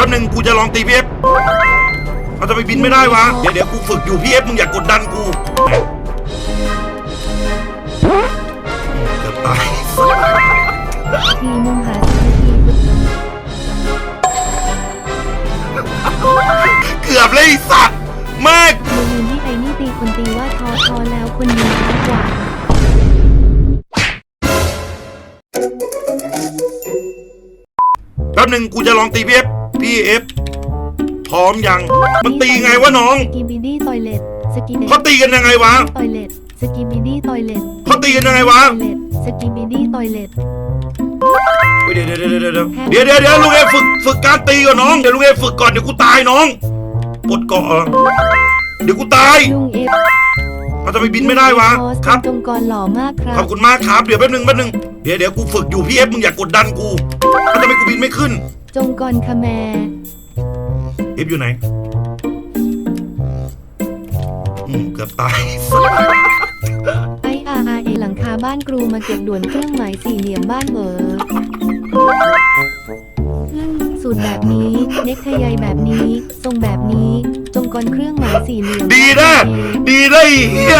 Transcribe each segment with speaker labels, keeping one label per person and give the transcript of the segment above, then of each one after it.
Speaker 1: ป๊บหนึ่งกูจะลองตีพี่เอฟเอาจะไปบินไม่ได้วะ เดี๋ยวเดี๋ยวกูฝึกอยู่พี่เอฟมึงอย่ากดดันกูเกือบตาย
Speaker 2: ทีมุงหาสิบนาทีฝึก
Speaker 1: เกือบเลยไอ้สัตว์แม่ง
Speaker 2: มือยืนที่ไอ้นี่ตีคนตีว่าทอทอแล้วคนยิงช้ากว่า
Speaker 1: แป๊บหนึ่งกูจะลองตีพี่เอฟ พี่เอฟพร้อมยังมันตีไงวะน้อง
Speaker 2: สกีบิดี้ตอยเล็ตสกีเด็
Speaker 1: เขาตีกันยังไงวะ
Speaker 2: ตอยเล็ตสกีบิดี้ตอยเล็ต
Speaker 1: เขาตีกันยังไงวะ
Speaker 2: ตอยเล็ตสกีบิดี้ตอยเล็ต
Speaker 1: เฮ้ยเดี๋ยวเดี๋ยวเดี๋ยวเดี๋ยวเดี๋ยวเดี๋ยวเดี๋ยวลุงเอฝึกฝึกการตีก่อนน้องเดี๋ยวลุงเอฝึกก่อนเดี๋ยวกูตายน้องปลดเกาะเหรอเดี๋ยวกูตาย
Speaker 2: ลุงเอฟ
Speaker 1: เขาจะไปบินไม่ได้วะ
Speaker 2: โพสต์
Speaker 1: ครับ
Speaker 2: จงกรหล่อมากครั
Speaker 1: ขอ
Speaker 2: บบ
Speaker 1: คุณมากครับเดี๋ยวแป๊บหนึงแป๊บหนึงเดี๋ยวเดี๋ยวกูฝึกอยู่พี่เอฟมึงอย่ากดดันกูเขาจะไม่กูบินไม่ขึ้น
Speaker 2: จงกรคาแม
Speaker 1: เอฟอยู่ไหนอืมเกือบตาย
Speaker 2: ไออาร์เอหลังคาบ้านกรูมาเก็บด่วนเครื่องหมายสี่เหลี่ยมบ้านเหอซึ่งสูตรแบบนี้ เน็กไทใยแบบนี้ ทรงแบบนี้ จงกรเครื่องหมายสี่เหลี่ยม
Speaker 1: ดีนะ ดีนะไอ้เฮีย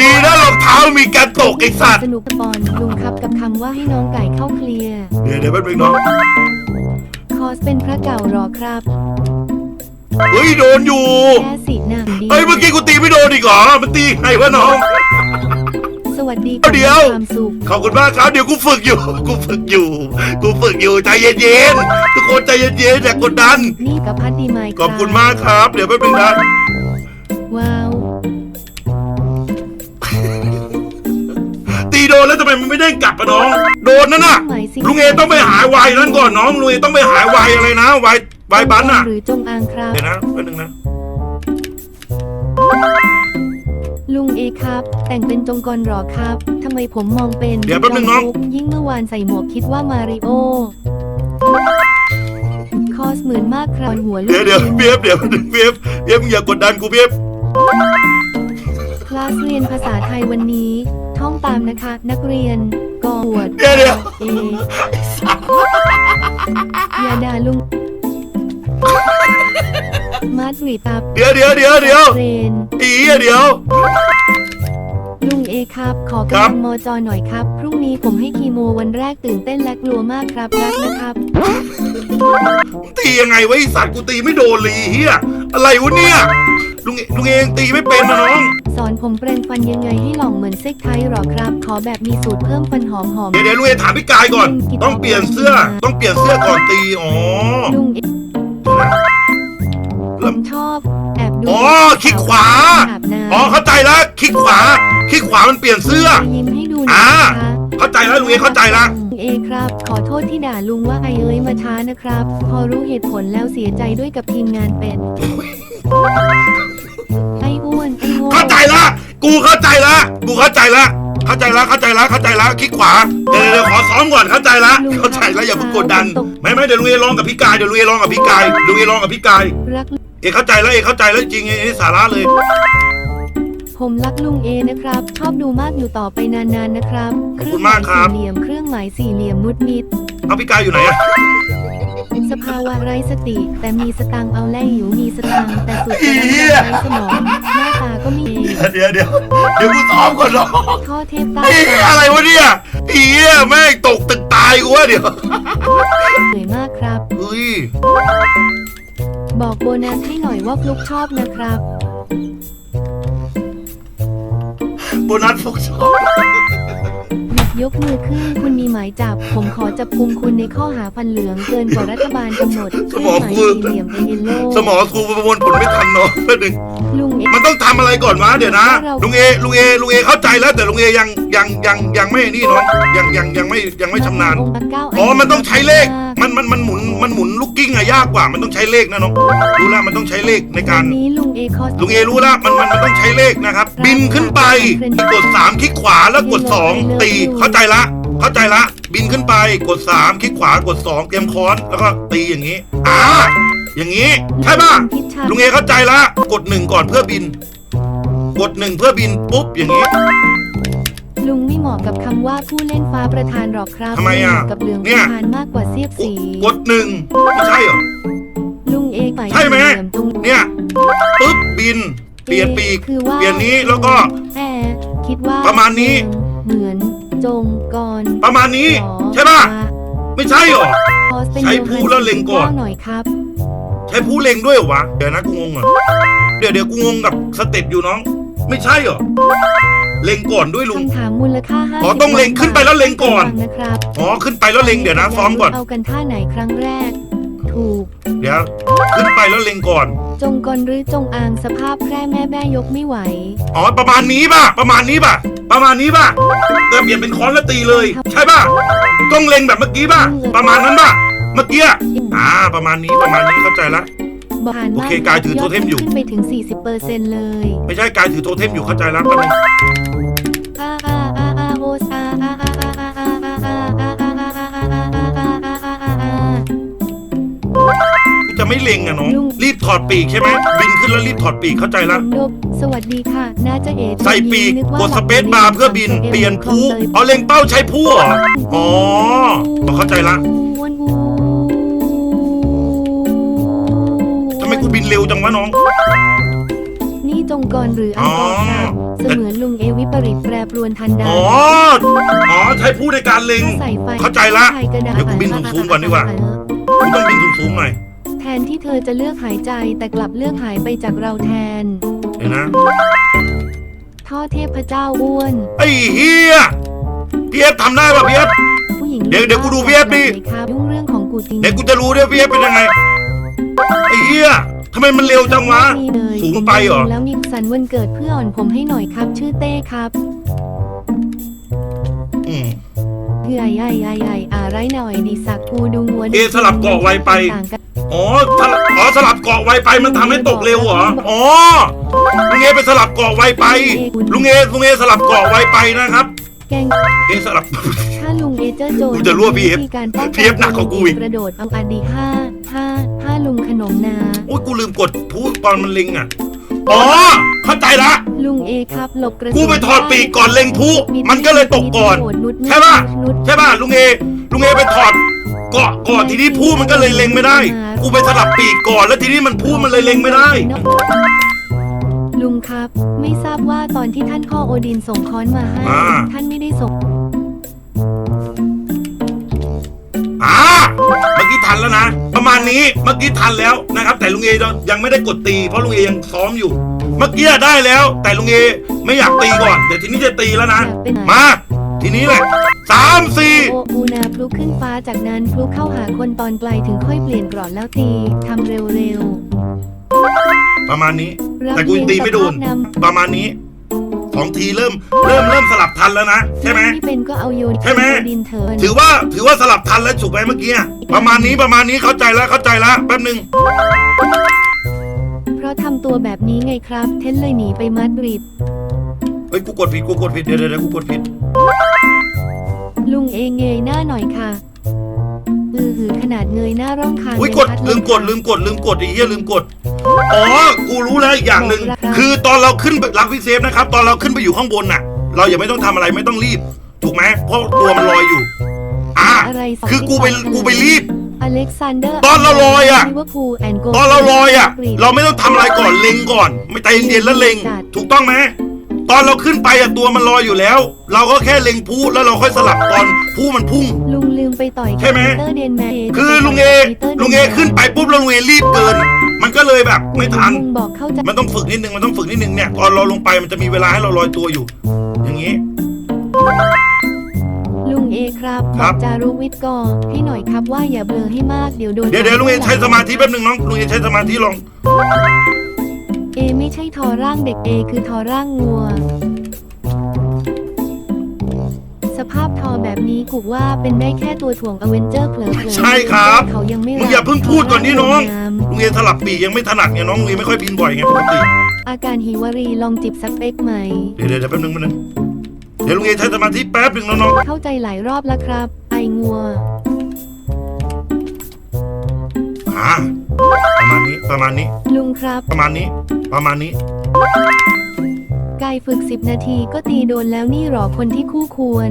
Speaker 1: ดีนะรองเท้ามีการตกไอ้สัตว์
Speaker 2: สนุกปอนลุงครับกับคำว่าให้น้องไก่เข้าเคลียร์
Speaker 1: เดี๋ยวเดี๋ยวแป๊บหนึงน้อง
Speaker 2: ค อสเป็นพระเก่าหรอครับ
Speaker 1: เฮ้ยโดนอยู่
Speaker 2: แค่สีหนังดี
Speaker 1: เฮ้ยเมื่อกี้กูตีไม่โดนอีกเหรอ มันตีไงวะน้อง
Speaker 2: สวัสดี
Speaker 1: เดี๋ยว
Speaker 2: ความสุข
Speaker 1: ขอบคุณมากครับเดี๋ยวกูฝึกอยู่ กูฝึกอยู่ กูฝึกอยู่ใจเย็นๆ ทุกคนใจเย็นๆอย่ากดดัน
Speaker 2: นี่กับพัดดีไหม
Speaker 1: ขอบคุณมากครับ เดี๋ยวแป๊บนึงนะ
Speaker 2: ว้าว
Speaker 1: โดนแล้วทำไมมันไม่ได้กลับอะน้อง โดนนั่นน่ะ
Speaker 2: หมายสี่
Speaker 1: ลุงเอต้องไปหาไวายนั่นก่อนน้องลุงเอต้องไปหาไวายอะไรนะไวายไวายบันน่ะ
Speaker 2: หรือจงอางครับ
Speaker 1: เดี๋ยวนะแป๊บนึงนะ
Speaker 2: ลุงเอครับ แต่งเป็นจงกรหรอครับทำไมผมมองเป็น
Speaker 1: เดี๋ยวแป๊บนึงน้อง
Speaker 2: ยิ่งเมื่อวานใส่หมวกคิดว่ามาริโอ คอสเหมือนมากครับหัวลู
Speaker 1: เดี๋ยว
Speaker 2: ก
Speaker 1: เดี๋ยว
Speaker 2: ชิ้น
Speaker 1: เบียบเดี๋ยวเบียบเบียบมึงอย่ากดดันกูเบียบ
Speaker 2: คลาสเรียนภาษาไทยวันนี้ ท่องตามนะคะ นักเรียนกอวด
Speaker 1: เดี๋ยวเดี๋ยว
Speaker 2: เออย่าด่าลุง มาดริดตับ
Speaker 1: เดี๋ยวเดี๋ยวเดี๋ยวเดี๋ยว
Speaker 2: เรน
Speaker 1: อีอะเดี๋ยว
Speaker 2: ลุงเอครับ ขอ
Speaker 1: ครั
Speaker 2: กำ
Speaker 1: บ
Speaker 2: ลังมอจอหน่อยครับ พรุ่งนี้ผมให้คีโมวันแรกตื่นเต้นและกลัวมากครับรักนะครับ
Speaker 1: ตียังไงวะไอสัตว์กูตีไม่โดนเลยไอ้เฮียอะไรวะเนี่ยลุงเอลุงเองตีไม่เป็นนะน้อง
Speaker 2: สอนผมเปรนฟันยังไงให้หล่องเหมือนเซ็กไทยหรอครับ ขอแบบมีสูตรเพิ่มฟันหอมหอม
Speaker 1: เดี๋ยวเดี๋ยวลุงเอถามพี่กายก่อน ต้องเปลี่ยนเสื้อ ต้องเปลี่ยนเสื้อก่อนตี อ๋อ
Speaker 2: ลุงเอผมชอบ แอบดู
Speaker 1: อ๋อคลิกขวา
Speaker 2: อาบน้ำ
Speaker 1: อ๋อเข้าใจแล้วคลิกขวาคลิกขวามันเปลี่ยนเสื้อ
Speaker 2: ยิ้มให้ดูหน่
Speaker 1: อ่า
Speaker 2: อยนะคะ
Speaker 1: เข้าใจแล้วลุงเอเข้าใจแล้ว
Speaker 2: ลุงเอครับ ขอโทษที่ด่าลุงว่าไอเอ้ยมาช้านะครับ พอรู้เหตุผลแล้วเสียใจด้วยกับทีมงานเป็ดไอ้อ้วนไอ้โง่
Speaker 1: เข้าใจละ กูเข้าใจละ กูเข้าใจละ เข้าใจละ เข้าใจละ เข้าใจละ คลิกขวา เดี๋ยวเดี๋ยวขอซ้อมก่อน เข้าใจละ เข้าใจละอย่าเพิ่งกดดัน ไม่ไม่เดี๋ยวลุงเอลองกับพี่กาย เดี๋ยวลุงเอลองกับพี่กายลุงเอลองกับพี่กาย
Speaker 2: รัก
Speaker 1: เอกเข้าใจแล้วเอกเข้าใจแล้วจริงไอ้นี่สาระเลย
Speaker 2: ผมรักลุงเอนะครับ ชอบดูมากอยู่ต่อไปนานๆนะครับ
Speaker 1: ขอบคุณมากครับ
Speaker 2: เคองหมายสี่เหลี่ยมเครื่องหมายสี่เหลี่ยมนุดมิด
Speaker 1: เอาพี่กายอยู่ไหนอะ
Speaker 2: สภาวะไร้สติ แต่มีสตังค์เอาแล่หิวมีสตังค์แต่สุดจะนั้นไร้สมองหน้าตาก็มี
Speaker 1: เดี๋ยวเดี๋ยวเดี๋ยวกูซ้อมก่อนน้อง
Speaker 2: ข้อเทพใต้
Speaker 1: ไอ้
Speaker 2: ตา
Speaker 1: อะไรวะเนี่ยไอ้เหี้ยแม่งตกตึกตายกูวะเดี๋ยว
Speaker 2: เหนื่อยมากครับ
Speaker 1: เฮ้ย
Speaker 2: บอกโบนัสให้หน่อยว่าฟลุกชอบนะครับ
Speaker 1: โบนัสฟกชอบ
Speaker 2: ยกมือขึ้นคุณมีหมายจับ ผมขอจับกุมคุณในข้อหาฟันเหลืองเกินกว่ารัฐบาลกำหนดเครื่องหมายสี่เหลี่ยมเอเยลโล
Speaker 1: สมองกูประมวลผลไม่ทันเนาะแป๊บนึง
Speaker 2: ลุงเอ
Speaker 1: มันต้องทำอะไรก่อนวะเดี๋ยวนะลุงเอลุงเอลุงเอเข้าใจแล้วแต่ลุงเอยังยังยังยังไม่นี่เนาะยังยังยังไม่ยังไม่ชำนาญ
Speaker 2: องค์พระเก้า
Speaker 1: อ๋อมันต้องใช้เลข มันมันมันหมุนมันหมุนลูกกิ้งอะยากกว่า มันต้องใช้เลขนะน้องรู้แล้วมันต้องใช้เลขในการ
Speaker 2: วันนี้ลุงเอคอส
Speaker 1: ลุงเอรู้แล้วมันมันมันต้องใช้เลขนะครับ บินขึ้นไป กดสามคลิกขวาแล้วกดสองตี เข้าใจละ เข้าใจละ บินขึ้นไปกดสามคลิกขวากดสองเตรียมค้อนแล้วก็ตีอย่างนี้อ่าอย่างนี้ ใช่ป่ะ
Speaker 2: ทิศทาง
Speaker 1: ลุงเอเข้าใจละ กดหนึ่งก่อนเพื่อบิน กดหนึ่งเพื่อบินปุ๊บอย่างนี้
Speaker 2: ลุงไม่เหมาะกับคำว่าผู้เล่นฟ้าประธานหรอกครับ
Speaker 1: ทำไมอะ
Speaker 2: เหมากับเหลือง
Speaker 1: เนี่
Speaker 2: ป
Speaker 1: ย
Speaker 2: ระธานมากกว่าเสียบสี
Speaker 1: กดหนึ่งไม่ใช่เหรอเนี่ยปึ๊บบิน เปลี่ยนปีก
Speaker 2: คือว่า
Speaker 1: เปลี่ยนนี้แล้วก็
Speaker 2: แอคิดว่า
Speaker 1: ประมาณนี้
Speaker 2: เหมือนจงกร
Speaker 1: ประมาณนี้
Speaker 2: หรอ
Speaker 1: ใช่ป่ะ ไม่ใช่หรอ
Speaker 2: พอสเป็น
Speaker 1: ใช้ผู้แล้วเล็งก่อน
Speaker 2: หน่อยครับ
Speaker 1: ใช้ผู้เล็งด้วยเหรอวะ เดี๋ยวนะกูงงก่อนเดี๋ยวเดี๋ยวกูงงกับสเต็ปอยู่น้อง ไม่ใช่เหรอ เล็งก่อนด้วยลุง
Speaker 2: คำถามมูลค่าห้า
Speaker 1: อ๋อต้องเล็งขึ้นไปแล้วเล็งก่อน
Speaker 2: นะครับ
Speaker 1: อ๋อขึ้นไปแล้วเล็งเดี๋ยวนะซ้อมก่อน
Speaker 2: เอากันท่าไหนครั้งแรก ถูก
Speaker 1: เดี๋ยว ขึ้นไปแล้วเล็งก่อน
Speaker 2: จงกรหรือจงอางสภาพแพร่แม่แม่ยกไม่ไหว
Speaker 1: อ๋อประมาณนี้ป่ะ ประมาณนี้ป่ะ ประมาณนี้ป่ะแต่เปลี่ยนเป็นค้อนแล้วตีเลย ใช่ป่ะต้องเล็งแบบเมื่อกี้ป่ะ ประมาณนั้นป่ะ เมื่อกี้อะอ่า ประมาณนี้ประมาณนี้เข้าใจละ
Speaker 2: บอกผ่าน
Speaker 1: โอเคกายถือโทเทมอยู่
Speaker 2: ขึ้นไปถึง 40%เลย
Speaker 1: ไม่ใช่กายถือโทเทมอยู่เข้าใจแล้วแป๊บนึง
Speaker 2: อาอาอาอาโอสอาอาอาอาอาอาอาอาอาอาอา
Speaker 1: กูจะไม่เล็งอะน้องรีบถอดปีกใช่ไหมบินขึ้นแล้วรีบถอดปีกเข้าใจละ
Speaker 2: นบสวัสดีค่ะน่าจะเอ
Speaker 1: ใส่ปีกกดสเปซบาร์เพื่อบินเปลี่ยนผู้เอาเล็งเป้าใช้ผู้เหรออ๋อพอเข้าใจละ บินเร็วจังวะน้อง
Speaker 2: นี่จงกรหรืออังกอรครับ เสมือนลุงเอวิปริตแปรปรวนทันใด
Speaker 1: อ๋อ อ๋อ ใช้ผู้ในการเล็ง
Speaker 2: ใส่ไฟ
Speaker 1: เข้าใจละ
Speaker 2: ใส่กระดาษ
Speaker 1: เดี๋ยวกูบินสูงๆก่อนดีกว่า กูต้องบินสูงๆหน่อย
Speaker 2: แทนที่เธอจะเลือกหายใจแต่กลับเลือกหายไปจากเราแทน
Speaker 1: เดี๋ยวนะ
Speaker 2: ท่อเทพเจ้าอ้วน
Speaker 1: ไอ้เฮียพี่เอฟทำได้ป่ะพี่เอฟ
Speaker 2: ผู้หญิง
Speaker 1: เดี๋ยวเดี๋ยวกูดูพี่เอฟดิ
Speaker 2: ครับยุ่งเรื่องของกูจริง
Speaker 1: เดี๋ยวกูจะรู้ด้วยพี่เอฟเป็นยังไง ไอ้เฮียทำไมมันเร็วจังวะ
Speaker 2: นี่เลย
Speaker 1: สูงไปเหรอ
Speaker 2: ผมแล้วมีสันวันเกิดเพื่ออ่อนผมให้หน่อยครับ ชื่อเต้ครับ
Speaker 1: อืม
Speaker 2: ใหญ่ใหญ่ใหญ่ใหญ่อะไรหน่อยดีสักกูดูงัว
Speaker 1: เอะสลับเกาะไวไป
Speaker 2: ต่างกัน
Speaker 1: อ๋อสลับอ๋อสลับเกาะไวไปมันทำให้ตกเร็วเหรอ อ๋อ ลุงเอไปสลับเกาะไวไป ลุงเอลุงเอสลับเกาะไวไปนะครับ
Speaker 2: แกง
Speaker 1: เอะสลับ
Speaker 2: ถ้าลุงเอเจอร์โจน
Speaker 1: กูจะรั่ว PF
Speaker 2: มีการป้องกั
Speaker 1: PF หนักกว่ากูอีก
Speaker 2: กระโดดเอาอดีห้าห้าห้าลุงขนมนา
Speaker 1: โอ้ยกูลืมกดพูดตอนมันเล็งอะ อ๋อ เข้าใจละ
Speaker 2: ลุงเอครับหลบกระสุน
Speaker 1: กูไปถอดปีกก่อนเล็งผู้มันก็เลยตกก่อน
Speaker 2: นุช
Speaker 1: ใช่ปะ
Speaker 2: นุช
Speaker 1: ใช่ป่ะลุงเอ ลุงเอไปถอดเกาะก่อนทีนี้ผู้มันก็เลยเล็งไม่ได้ กูไปสลับปีกก่อนแล้วทีนี้มันผู้มันเลยเล็งไม่ได้
Speaker 2: ลุงครับ ไม่ทราบว่าตอนที่ท่านพ่อโอดินส่งค้อนมาให้
Speaker 1: อ่า
Speaker 2: ท่านไม่ได้ส่ง
Speaker 1: อ่าเมื่อกี้ทันแล้วนะ ประมาณนี้เมื่อกี้ทันแล้วนะครับ แต่ลุงเอยังไม่ได้กดตี เพราะลุงเอยังซ้อมอยู่ เมื่อกี้ได้แล้ว แต่ลุงเอไม่อยากตีก่อน เดี๋ยวทีนี้จะตีแล้วนะ
Speaker 2: อยากเป็นไหน
Speaker 1: มา ทีนี้แหละสามสี่
Speaker 2: โออูนาพลุขึ้นฟ้าจากนั้นพลุเข้าหาคนตอนปลายถึงค่อยเปลี่ยนกรอนแล้วตีทำเร็ว
Speaker 1: ประมาณนี้
Speaker 2: ๆรับ
Speaker 1: แต่กูยังตีไม่โดน
Speaker 2: เลี้ยงสภาพ
Speaker 1: ประมาณนี้สองทีเริ่มเริ่มเริ่มสลับทันแล้วนะ
Speaker 2: นำ
Speaker 1: ใช่ไหม
Speaker 2: ที่เป็นก็เอาโยน
Speaker 1: ใช่ไหม
Speaker 2: โอดินเถิน
Speaker 1: ถือว่าถือว่าสลับทันแล้วถูกไหมเมื่อกี้อะประมาณนี้ประมาณนี้เข้าใจแล้วเข้าใจแล้วแป๊บหนึ่ง
Speaker 2: เพราะทำตัวแบบนี้ไงครับ เทนเลยหนีไปมาดริด
Speaker 1: เฮ้ยกูกดผิดกูกดผิดเดี๋ยวเดี๋ยวเดี๋ยวกูกดผิด
Speaker 2: ลุงเองเงยหน้าหน่อยค่ะอือหือข นาดเงยหน้าร่องคาง
Speaker 1: อุ้ย
Speaker 2: ยัง
Speaker 1: กด
Speaker 2: ชั
Speaker 1: ลืมกด
Speaker 2: เย
Speaker 1: ลืมกดลืมกดไอ้เหี้ยลืมกดอ๋อกูรู้แล้วอีกอย่างหนึ่งคือตอนเราขึ้นไปรักพี่เซฟนะครับ ตอนเราขึ้นไปอยู่ข้างบนน่ะ เราอย่าไม่ต้องทำอะไรไม่ต้องรีบ ถูกไหมเพราะตัวมันลอยอยู่อ่า
Speaker 2: อะไรสง
Speaker 1: คือกูไป
Speaker 2: ที่สอง
Speaker 1: กูไปรีบ
Speaker 2: อเล็กซานเดอร์
Speaker 1: ตอนเราลอยอะ
Speaker 2: ลิเวอร์พูลแอนโก
Speaker 1: ตอนเราลอยอะ เราไม่ต้องทำอะไรก่อนเล็งก่อน ไม่ใจเย็นๆแล้วเล็ง ถูกต้องไหมตอนเราขึ้นไปอะตัวมันลอยอยู่แล้ว เราก็แค่เล็งผู้แล้วเราค่อยสลับตอนผู้มันพุ่ง
Speaker 2: ลุงลื มไปต่อย
Speaker 1: ใช่ไหม
Speaker 2: ปีเตอร์เดนแมน
Speaker 1: คือลุงเอ
Speaker 2: ปีตร์
Speaker 1: ลุงเอขึ้นไปปุ๊บแล้วลุงเอรีบเกิน มันก็เลยแบบไม่ทัน
Speaker 2: ลุงบอกเข้าใจ
Speaker 1: มันต้องฝึกนิดนึง มันต้องฝึกนิดนึงเนี่ย ตอนเราลงไปมันจะมีเวลาให้เราลอยตัวอยู่ อย่างนี้
Speaker 2: ลุงเอครับ
Speaker 1: ครับ
Speaker 2: อกจารุวิทย์ก่อให้หน่อยครับว่าอย่าเบลอให้มากเดี๋ยวโดน
Speaker 1: เดี๋ยวเดี๋ยวลุงเอใช้สมาธิแป๊บหนึงน้อง ลุงเอใช้สมาธิลอง
Speaker 2: เอไม่ใช่ทอร่างเด็กเอคือทอร่างงัวส ภาพทอแบบนี้กูว่าเป็นได้แค่ตัวถ่วงอเวนเจอร์เผลอๆ
Speaker 1: ใช่ครับ
Speaker 2: เขายังไม่
Speaker 1: มึงอย่าเพิ่งพูดก่อนนี่น้อง
Speaker 2: ทร่าง
Speaker 1: ลุงเอสลับปีกยังไม่ถนัดไงน้องลุงเอไม่ค่อยบินบ่อยไงปกติ
Speaker 2: อาการหิวรีลองจิบสักเป๊กไหม
Speaker 1: เดี๋ยวเดี๋ยวเดี๋ยวแป๊บหนึงแป๊บหนึงเดี๋ยวลุงเอใช้สมาธิแป๊บหนึงน้อง
Speaker 2: เข้าใจหลายรอบแล้วครับ ไองัว
Speaker 1: ๆอ่าประมาณนี้ประมาณนี้
Speaker 2: ลุงครับ
Speaker 1: ประมาณนี้ ประมาณนี้
Speaker 2: กายฝึก 10 นาทีก็ตีโดนแล้วนี่หรอคนที่คู่ควร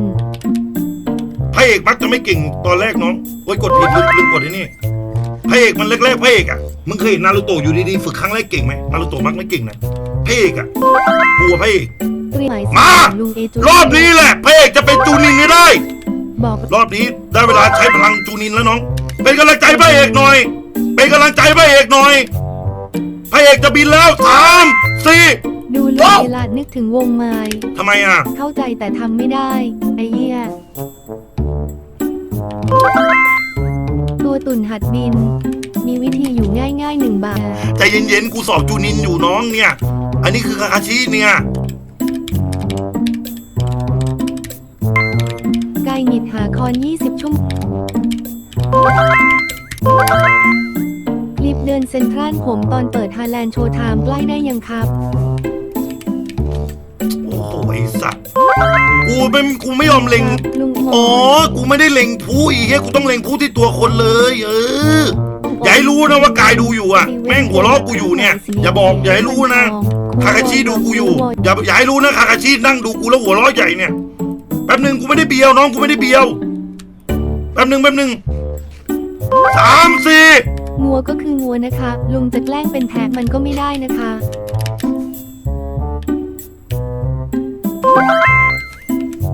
Speaker 1: พระเอกมักจะไม่เก่งตอนแรกน้องโอ้ยกดผิดลืมลืมกดไอ้นี่พระเอกมันแรกๆพระเอกอะมึงเคยเห็นนารูโตะอยู่ดีๆฝึกครั้งแรกเก่งไหมนารูโตะมักไม่เก่งนะพระเอกอะกลัวพระเอก
Speaker 2: เตรียมหมาย
Speaker 1: มา
Speaker 2: ลุงเอจู
Speaker 1: รอบนี้แหละพระเอกจะเป็นจูนินให้ได้
Speaker 2: บอก
Speaker 1: รอบนี้ได้เวลาใช้พลังจูนินแล้วน้อง เป็นกำลังใจพระเอกหน่อย เป็นกำลังใจพระเอกหน่อยพระเอกจะบินแล้วสามสี่
Speaker 2: ดูลุง
Speaker 1: ว้าว
Speaker 2: เอลาดนึกถึงวงไม้
Speaker 1: ทำไมอะ
Speaker 2: เข้าใจแต่ทำไม่ได้ ไอ้เหี้ย ตัวตุ่นหัดบิน มีวิธีอยู่ง่ายๆหนึ่งบาท
Speaker 1: ใจเย็นๆ กูสอบจูนินอยู่น้องเนี่ย อันนี้คือคาคาชิเนี่ย
Speaker 2: ไก่หงิดหาคอน 20 ชั่วโมงคลิปเดินเซ็นทรัลผมตอนเปิดฮาแลนด์โชว์ไทม์ใกล้ได้ยังครับ
Speaker 1: โอ้โหไอ้ สัตว์ กูเป็นกูไม่ยอมเล็ง
Speaker 2: ลุง
Speaker 1: อ๋อ กูไม่ได้เล็งผู้อีเหี้ยกูต้องเล็งผู้ที่ตัวคนเลย เออ อย่าให้รู้นะว่ากายดูอยู่อะ แม่งหัวเราะกูอยู่เนี่ย อย่าบอกอย่าให้รู้นะ คาคาชิดูกูอยู่ อย่าอย่าให้รู้นะคาคาชินั่งดูกูแล้วหัวเราะใหญ่เนี่ย แป๊บหนึ่งกูไม่ได้เบียวน้องกูไม่ได้เบียว แป๊บหนึ่งแป๊บหนึ่งสามสี่
Speaker 2: งัวก็คืองัวนะคะ ลุงจะแกล้งเป็นแพะมันก็ไม่ได้นะคะ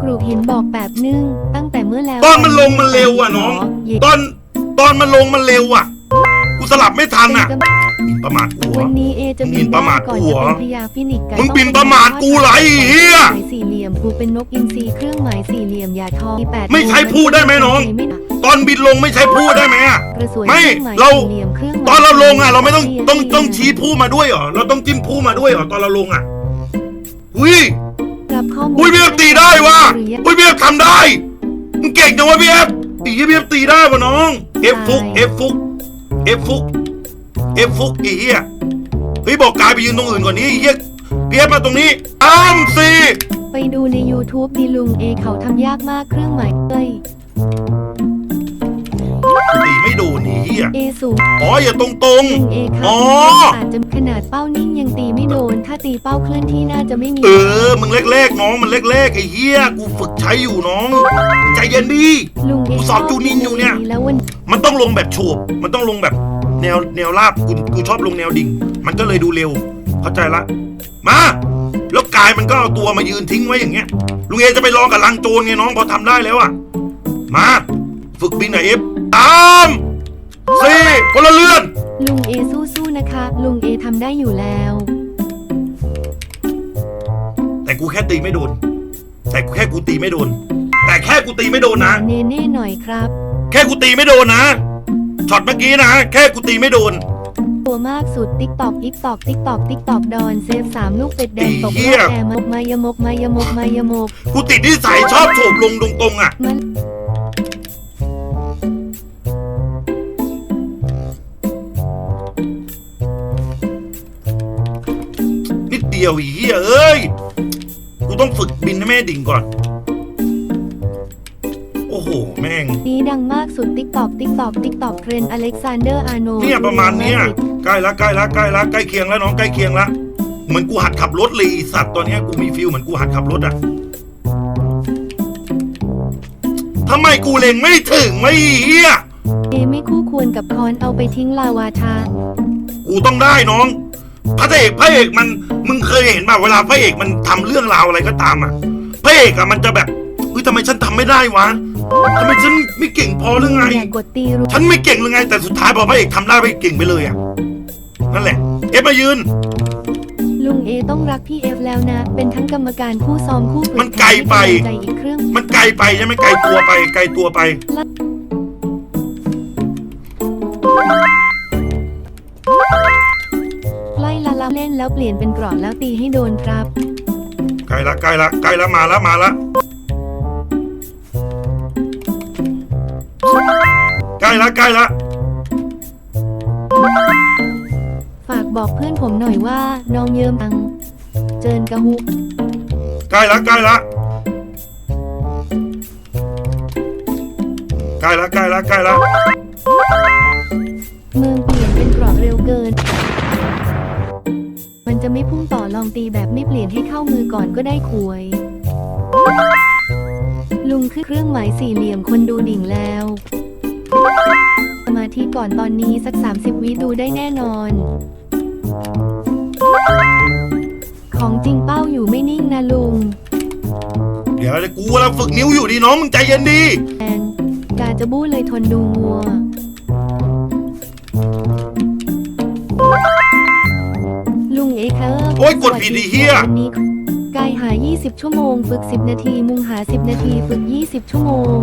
Speaker 2: กรุเห็นบอกแบบนึ่งตั้งแต่เมื่อแล้ว
Speaker 1: ตอนมันลงมันเร็วอะน้อง
Speaker 2: เย่
Speaker 1: ตอนตอนมันลงมันเร็วอะ กูสลับไม่ทันอะ
Speaker 2: เป็น
Speaker 1: หมิ่นประมาทกูเหร
Speaker 2: วั
Speaker 1: อน
Speaker 2: นี้เอจะ
Speaker 1: มึงหมิ่นประมาท
Speaker 2: ก่อน
Speaker 1: กูเหร
Speaker 2: จะ
Speaker 1: อ
Speaker 2: เป็นพญาฟินิกส์ไก่
Speaker 1: มึง
Speaker 2: ต้อง
Speaker 1: หมิ่นประมาทกูเหรอไอ้เหี้ย
Speaker 2: หมายสี่เหลี่ยมกูเป็นนกอินทรีเครื่องหมายสี่เหลี่ยมอย่าทองแปด
Speaker 1: ไม่ใช่พูดได้ไหมน้อง
Speaker 2: ไม่
Speaker 1: ตอนบินลงไม่ใช่พูดได้ไหมอะ
Speaker 2: กระสวย
Speaker 1: ไม่
Speaker 2: คองหย
Speaker 1: เรา
Speaker 2: สี่หลี่ยมคงหมย
Speaker 1: ตอนเราลงอะ เราไม่ต้อง
Speaker 2: สี่
Speaker 1: ต้อง
Speaker 2: สี่
Speaker 1: ต้องชี้ผู้มาด้วยเหรอเราต้องจิ้มผู้มาด้วยเหรอตอนเราลงอะหุย
Speaker 2: รับข้อมูล
Speaker 1: อุ้ยพี่เอฟตีได้ว่ะ
Speaker 2: หรือยัง
Speaker 1: อุ้ยพี่เอฟทำได้มึงเก่งจังวะพี่เอฟตีพี่เอฟตีได้วะน้องเอฟฟุกเอฟฟุกเอฟฟุกเอฟฟุกไอ้เหี้ยเฮ้ยบอกกายไปยืนตรงอื่นก่อนนี้ไอ้เหี้ยพี่เอฟมาตรงนี้อ้ามสี่
Speaker 2: ไปดูใน YouTube ดีลุงเอเขาทำยากมากเครื่องหมายเอ้ย
Speaker 1: ตี ไม่โดนไอ้เหี้ย
Speaker 2: เอสูง
Speaker 1: อ๋ออย่าตรงตรง
Speaker 2: ลุงเอครับ
Speaker 1: อ๋อ
Speaker 2: อาจจะขนาดเป้านิ่งยังตีไม่โดน ถ้าตีเป้าเคลื่อนที่น่าจะไม่มี
Speaker 1: ๆเออมึงเล็กๆน้องมันเล็กๆไอ้เหี้ยกูฝึกใช้อยู่น้องใจเย็นดี
Speaker 2: ลุงเอ
Speaker 1: กูสอบจูนินอยู่เนี่ย
Speaker 2: แล้ววัน
Speaker 1: มันต้องลงแบบโฉบมันต้องลงแบบแนวแนวราบกูกูชอบลงแนวดิ่ง มันก็เลยดูเร็ว เข้าใจละ มา แล้วกายมันก็เอาตัวมายืนทิ้งไว้อย่างเงี้ย ลุงเอจะไปลองกับลังโจรไงน้องพอทำได้แล้วอะมา ฝึกบินหน่อยเอฟ ตามสี่คนละเลื่อน
Speaker 2: ลุงเอสู้ๆนะคะ ลุงเอทำได้อยู่แล้ว
Speaker 1: แต่กูแค่ตีไม่โดน แต่แค่กูตีไม่โดน แต่แค่กูตีไม่โดนนะ
Speaker 2: เนเน่หน่อยครับ
Speaker 1: แค่กูตีไม่โดนนะช็อตเมื่อกี้นะ แค่กูตีไม่โดน
Speaker 2: ตัวมากสุดติ๊กตอกติ๊กตอกติ๊กตอกติ๊กตอกดอนเซฟสามลูกเป็ดแดงตก
Speaker 1: ไอ้เหี้
Speaker 2: รอย บแอร์มกมายมกมายมกมายมก
Speaker 1: กูติดนิสัยชอบโฉบลงตรงๆอะ
Speaker 2: มัน
Speaker 1: ดเดียวอีเหี้ยเอ้ย กูต้องฝึกบินให้แม่ดิ่งก่อน โอ้โห แม่ง
Speaker 2: นี้ดังมากสุดติ๊กตอกติ๊กตอกติ๊กตอกเทรนอเล็กซานเดอร์อาร์โน
Speaker 1: เนี่ยประมาณเนี้ยใกล้ละใกล้ละใกล้ละใกล้เคียงแล้วน้องใกล้เคียงละเหมือนกูหัดขับรถเลยไอ้สัตว์ตอนเนี้ยกูมีฟิลเหมือนกูหัดขับรถอะทำไมกูเล็งไม่ถึงไม่เฮีย
Speaker 2: เอไม่คู่ควรกับคอนเอาไปทิ้งลาวาชา
Speaker 1: กูต้องได้น้อง พระเอกพระเอกมันมึงเคยเห็นป่ะเวลาพระเอกมันทำเรื่องราวอะไรก็ตามอะพระเอกอะมันจะแบบเฮ้ยทำไมฉันทำไม่ได้วะทำไมฉันไม่เก่งพอหรือไง
Speaker 2: อย่ากดตีรู
Speaker 1: ฉันไม่เก่งหรือไง แต่สุดท้ายพอพระเอกทำได้พระเอกเก่งไปเลยอะนั่นแหละ เอฟมายืน
Speaker 2: ลุงเอต้องรักพี่เอฟแล้วนะ เป็นทั้งกรรมการคู่ซ้อมคู่ฝึ
Speaker 1: มันไกลไป
Speaker 2: ใจอีกเครื่อง
Speaker 1: มันไกลไปใช่ไหมไกลตัวไป ไกลตัวไป
Speaker 2: เล่นแล้วเปลี่ยนเป็นกรอบแล้วตีให้โดนครับ
Speaker 1: ใกล้ละใกล้ละใกล้ละมาละมาละใกล้ละใกล้ละ
Speaker 2: ฝากบอกเพื่อนผมหน่อยว่าน้องเยิมตัง เจินกระฮุก
Speaker 1: ใกล้ละใกล้ละใกล้ละใกล้ละใกล้ละ
Speaker 2: เมืองเปลี่ยนเป็นกรอบเร็วเกินมัน จะไม่พุ่งต่อลองตีแบบไม่เปลี่ยนให้เข้ามือก่อนก็ได้ควย ลุงคือเครื่องหมายสี่เหลี่ยมคนดูดิ่งแล้วมามาธิก่อนตอนนี้สัก 30 วิดูได้แน่นอน ของจริงเป้าอยู่ไม่นิ่งนะลุง
Speaker 1: เดี๋ยวกูกำลังฝึกนิ้วอยู่ดีน้องมึงใจเย็นดี
Speaker 2: แอนกาจะบู้เลยทนดูงัว
Speaker 1: กดผิดไอ้เหี้ย
Speaker 2: วันนี้กายหา 20 ชั่วโมง ฝึก 10 นาที มุงหา 10 นาที ฝึก 20 ชั่วโมง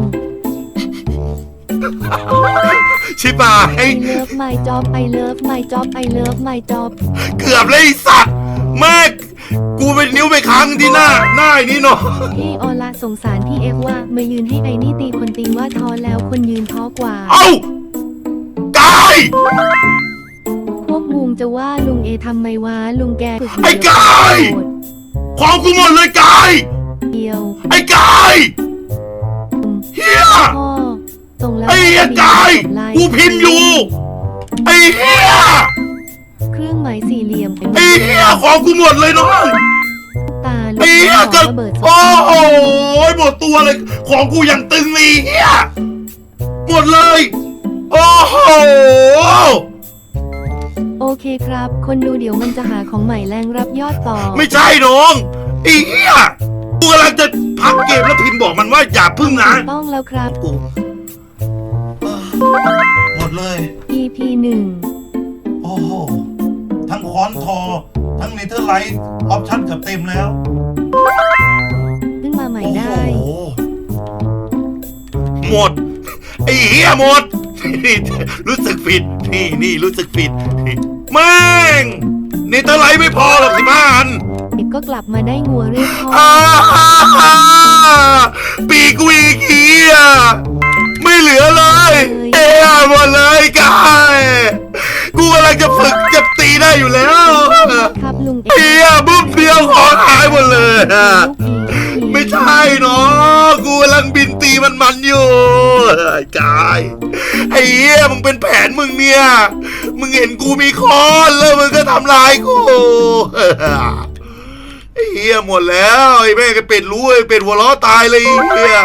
Speaker 1: ชิบหาย
Speaker 2: I love my job I love my job I love my job
Speaker 1: เกือบเลยไอ้สัตว์แม่งกูเป็นนิ้วไปค้างที่หน้า หน้าไอ้นี่เนาะ
Speaker 2: พี่ออละสงสารพี่เอฟว่ามายืนให้ไอ้นี่ตีคนตีว่าท้อแล้วคนยืนท้อกว่า
Speaker 1: เอ้ากาย
Speaker 2: พวกมุง จะว่าลุงเอทำไมวะลุงแกฝึก
Speaker 1: ไอ้กายของกูหมดเลยกาย
Speaker 2: เดียว
Speaker 1: ไอ้กายเฮีย
Speaker 2: พ่อส่งแล้ว
Speaker 1: ไอ้เหี้ยกายกูพิมพ์อยู่ ไอ้เฮีย
Speaker 2: เครื่องหมายสี่เหลี่ยม
Speaker 1: ไอ้เฮียของกูหมดเลยน้อง
Speaker 2: ตาลู
Speaker 1: ไอ้เฮีย
Speaker 2: ก
Speaker 1: ก็
Speaker 2: ระเบิด
Speaker 1: โอ้โหหมดตัวเลย ของกูอย่างตึงเลยเฮียหมดเลย โอ้โห
Speaker 2: โอเคครับ คนดูเดี๋ยวมันจะหาของใหม่แรงรับยอดต่อ
Speaker 1: ไม่ใช่น้องไอ้เฮียกูกำลังจะพักเกมแล้วพิมพ์บอกมันว่าอย่าพึ่งนะ
Speaker 2: ถูกต้องแล้วครับ
Speaker 1: กูหมดเลย
Speaker 2: EP หนึ่ง
Speaker 1: โอ้โห ทั้งค้อนทอ ทั้งเนเธอร์ไลท์ออปชั่นเกือบเต็มแล้ว
Speaker 2: ขึ้นมาใหม่ได้
Speaker 1: โอ้โหหมดไอ้เหี้ยหมดนี่ รู้สึกผิด นี่นี่รู้สึกผิดนี่แม่งเนเธอร์ไลท์ไม่พอหรอกสิบ้าน
Speaker 2: เด็กก็กลับมาได้งัวเรียกพ่อ
Speaker 1: อ้าปีกวีกเฮียไม่เหลือเลย เอ้ยหมดเลยกายกูกำลังจะฝึกจะตีได้อยู่แล้ว
Speaker 2: ครับลุงเอ
Speaker 1: เฮียบึ้มเดียวของหายหมดเลยอะ
Speaker 2: ลูกผีลูกผี
Speaker 1: ไม่ใช่เนาะกูกำลังบินตี มันมันอยู่ไอ้กายไอ้เหี้ยมึงเป็นแผนมึงเนี่ย มึงเห็นกูมีคอนแล้วมึงก็ทำลายกูไอ้เหี้ยหมดแล้วไอ้แม่ก็เป็ดรู้ไอ้เป็ดหัวล้อตายเลยไอ้เหี้ย